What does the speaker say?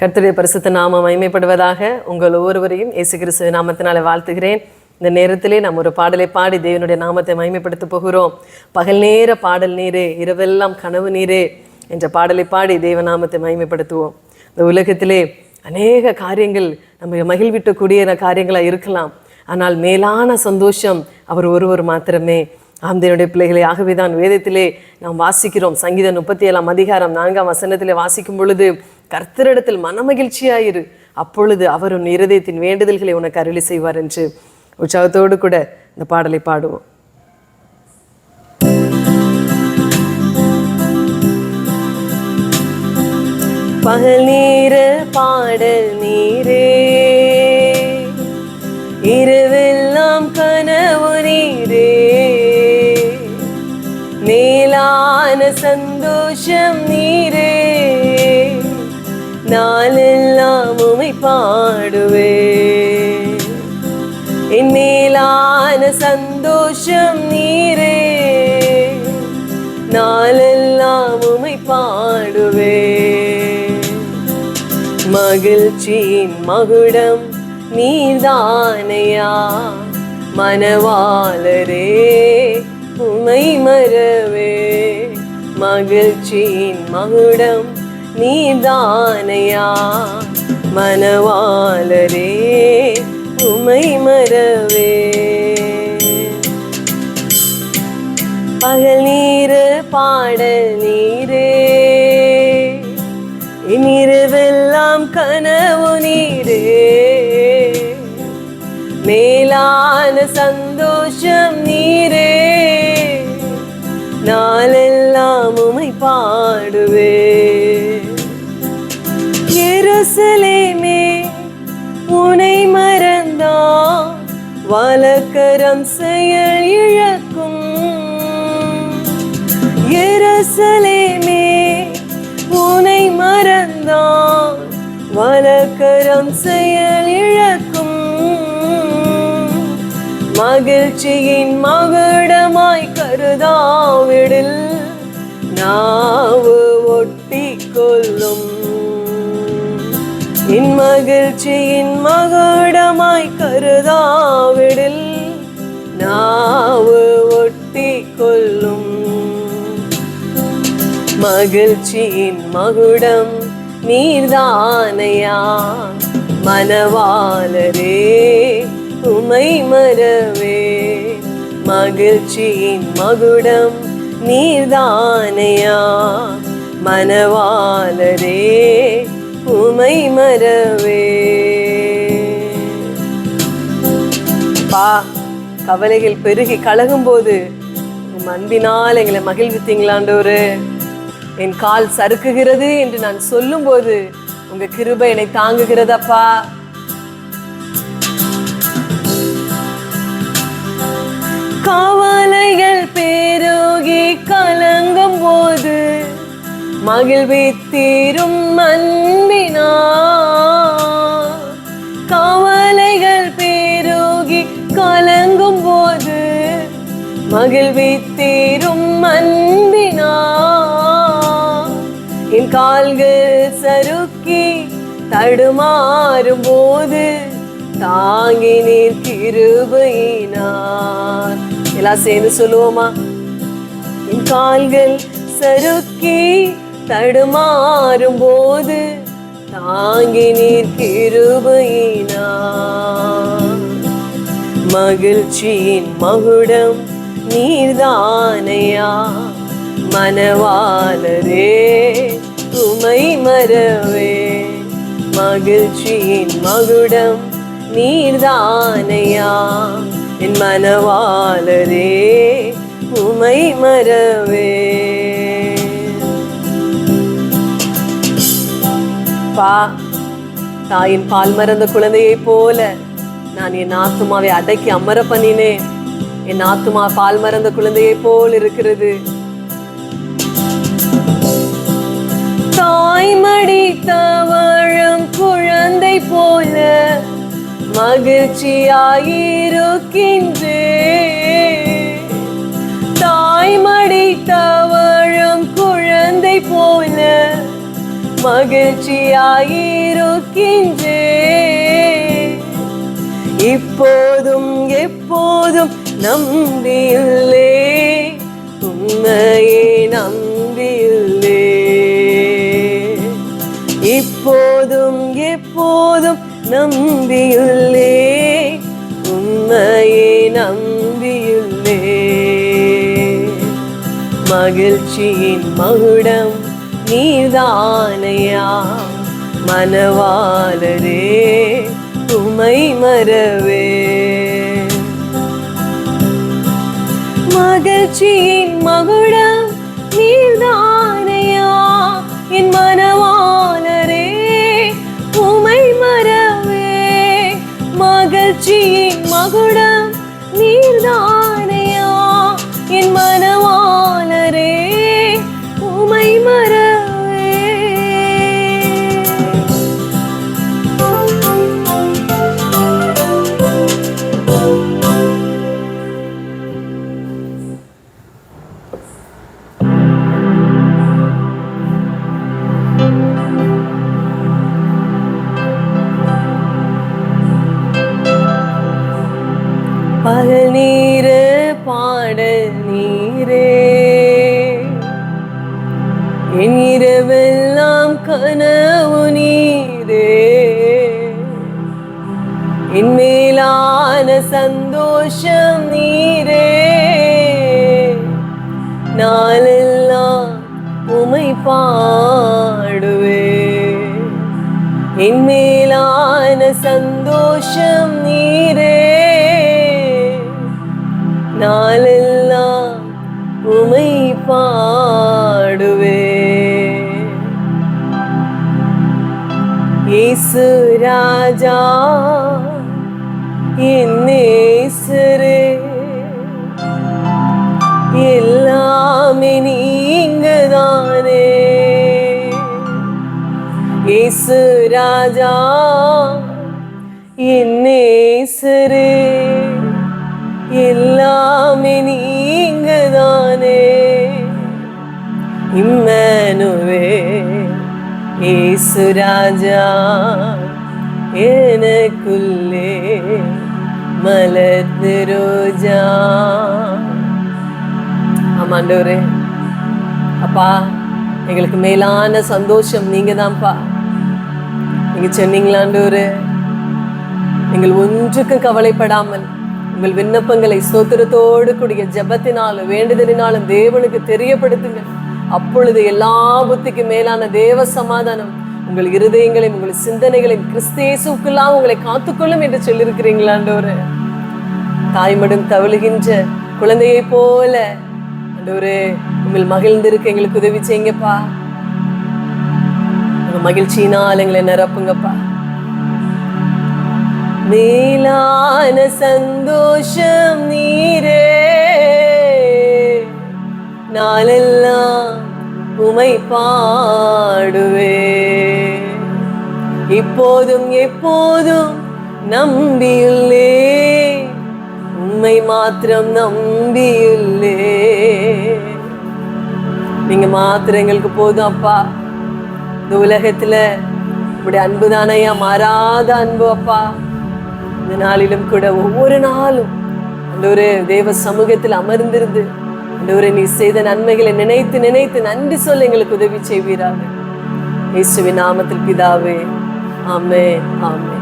கர்த்தருடைய பரிசுத்த நாமம் மயமைப்படுவதாக உங்கள் ஒவ்வொருவரையும் இயேசு கிறிஸ்துவ நாமத்தினால வாழ்த்துகிறேன். இந்த நேரத்திலே நாம் ஒரு பாடலை பாடி தேவனுடைய நாமத்தை மகிமைப்படுத்த போகிறோம். பகல் நேர பாடல் நீரே இரவெல்லாம் கனவு நீரே என்ற பாடலை பாடி தேவ நாமத்தை மைமைப்படுத்துவோம் இந்த உலகத்திலே அநேக காரியங்கள் நம்ம மகிழ்விட்டக்கூடிய காரியங்களாக இருக்கலாம். ஆனால் மேலான சந்தோஷம் அவர் ஒருவர் மாத்திரமே. ஆம்தனுடைய பிள்ளைகளை ஆகவே தான் வேதத்திலே நாம் வாசிக்கிறோம். சங்கீதம் முப்பத்தி ஏழாம் அதிகாரம் நான்காம் வசனத்திலே வாசிக்கும் பொழுது கர்த்தரிடத்தில் மனமகிழ்ச்சியாயிரு. அப்பொழுது அவர் உன் இருதயத்தின் வேண்டுதல்களை உனக்கு அருளி செய்வார் என்று உற்சாகத்தோடு கூட இந்த பாடலை பாடுவோம். பகல் நீர பாடல் நீரே. இரவெல்லாம் கனவு நீரே. மேலான சந்தோஷம் நீரே. நாளெல்லாம் உமை பாடுவே என் மேலான சந்தோஷம் நீரே. நாளெல்லாம் உமை பாடுவே மகிழ்ச்சியின் மகுடம் நீதானையா மனவாளரே உமை மறவே. மகிழ்ச்சியின் மகுடம் நீதானையா மனவாளரே உமை மறவே. பகல் நீர் பாடல் நீரே இனிரவெல்லாம் கனவு நீரே. மேலான சந்தோஷம் நீரே நாளெல்லாம் உமை பாடுவே. எருசலேமே உனை மறந்தா வலக்கரம் செயல் இழக்கும். எருசலேமே உனை மறந்தா வலக்கரம் செயல் இழக்கும். மகிழ்ச்சியின் மகுடமாய் கருதாவிடில் நாவு ஒட்டி கொள்ளும் என் மகிழ்ச்சியின் மகடமாய் கருதாவிடில் நாவு ஒட்டி கொள்ளும் மகிழ்ச்சியின் மகுடம் நீர்தானையா? மனவாளரே உமை மரவே மகிழ்ச்சியின் மகுடம் நீர்தானையா? மனவாளரே உமை மறவே பா கவலைகள் பெருகி கலகும் போது உம் அன்பினால் எங்களை மகிழ்வித்தீங்களாண்டோரு என் கால் சறுக்குகிறது என்று நான் சொல்லும்போது உங்க கிருபை என்னை தாங்குகிறதப்பா. காவலைகள் பேரோ மகிழ்வித்தீரும் அன்பினா கவலைகள் பேருகி கலங்கும் போது மகிழ்வித்தீரும் அன்பினா என் கால்கள் சறுக்கி தடுமாறும் போது தாங்கி நீர் கிருபையினார் எல்லாம் சேர்ந்து சொல்லுவோமா? என் கால்கள் சறுக்கி தடுமாறும் போது தாங்கி நிற்கிருபையினா மகிழ்ச்சியின் மகுடம் நீர்தானையா? மனவாளரே உமை மறவே. மகிழ்ச்சியின் மகுடம் நீர்தானையா? என் மனவாளரே உமை மறவே. பா தாயின் பால் மறந்த குழந்தையைப் போல நான் என் ஆத்துமாவை அடக்கி அமர பண்ணினேன். என் ஆத்துமா பால் மறந்த குழந்தையைப் போல் இருக்கிறது. தாய்மடி தவழும் குழந்தை போல மகிழ்ச்சியாயிருக்கின்றே. தாய்மடி தவழும் குழந்தை போல மகிழ்ச்சியாயிருக்கின்றே. இப்போதும் எப்போதும் நம்பியுள்ளே. உண்மையே நம்பியுள்ளே. இப்போதும் எப்போதும் நம்பியுள்ளே. உண்மையே நம்பியுள்ளே. மகிழ்ச்சியின் மகுடம் நீதானையா மனவாளரே உமை மறவே. மகிழ்ச்சியின் மகுடம் நீதானையா என் மனவாளரே உமை மறவே. மகிழ்ச்சியின் கடல் நீரே. என் இரவெல்லாம் கனவு நீரே. என் மேலான சந்தோஷம் நீரே. நாளெல்லாம் உமை பாடுவே. என் மேலான சந்தோஷம் இயேசு ராஜா என் எல்லாமே நீங்கதானே இயேசு ராஜா என் எல்லாமே நீங்கதானே இம்மனுவே இயேசு ராஜா எனக்குள்ளே மலர்ந்து ரோஜா ஆமாண்டவரே அப்பா எங்களுக்கு மேலான சந்தோஷம் நீங்க தான்ப்பா நீங்க சொன்னீங்களாண்டவரு நீங்கள் ஒன்றுக்கும் கவலைப்படாமல் உங்கள் விண்ணப்பங்களை ஸ்தோத்திரத்தோடு கூடிய ஜெபத்தினாலும் வேண்டுதலினாலும் தேவனுக்கு தெரியப்படுத்துங்கள் அப்பொழுது எல்லா புத்திக்கு மேலான தேவ சமாதானம் உங்கள் இருதயங்களையும் உங்கள் சிந்தனைகளையும் கிறிஸ்தேசுக்கெல்லாம் உங்களை காத்துக்கொள்ளும் என்று சொல்லியிருக்கிறீங்களாண்டோரு தாய்மடும் தவழுகின்ற குழந்தையை போல ஆண்டவரே உங்கள் மகிழ்ந்திருக்க எங்களுக்கு உதவி செய்யுங்கப்பா. உங்க மகிழ்ச்சியினால் எங்களை நிரப்புங்கப்பா. மேலான சந்தோஷம் நீரே. நாளெல்லாம் உமை பாடுவே. இப்போதும் எப்போதும் நம்பியுள்ளே. உம்மை மாத்திரம் நம்பியுள்ளே. நீங்க மாத்திரம் எங்களுக்கு போதும் அப்பா. இந்த உலகத்துல இப்படி அன்பு தானையா மாறாத அன்பு அப்பா. இந்த நாளிலும் கூட ஒவ்வொரு நாளும் அந்த ஒரு தேவ சமூகத்தில் அமர்ந்திருந்து அந்த நீ செய்த நன்மைகளை நினைத்து நினைத்து நன்றி சொல்ல எங்களுக்கு உதவி செய்வீராக. இயேசுவின் நாமத்தில் பிதாவே ஆமே ஆமே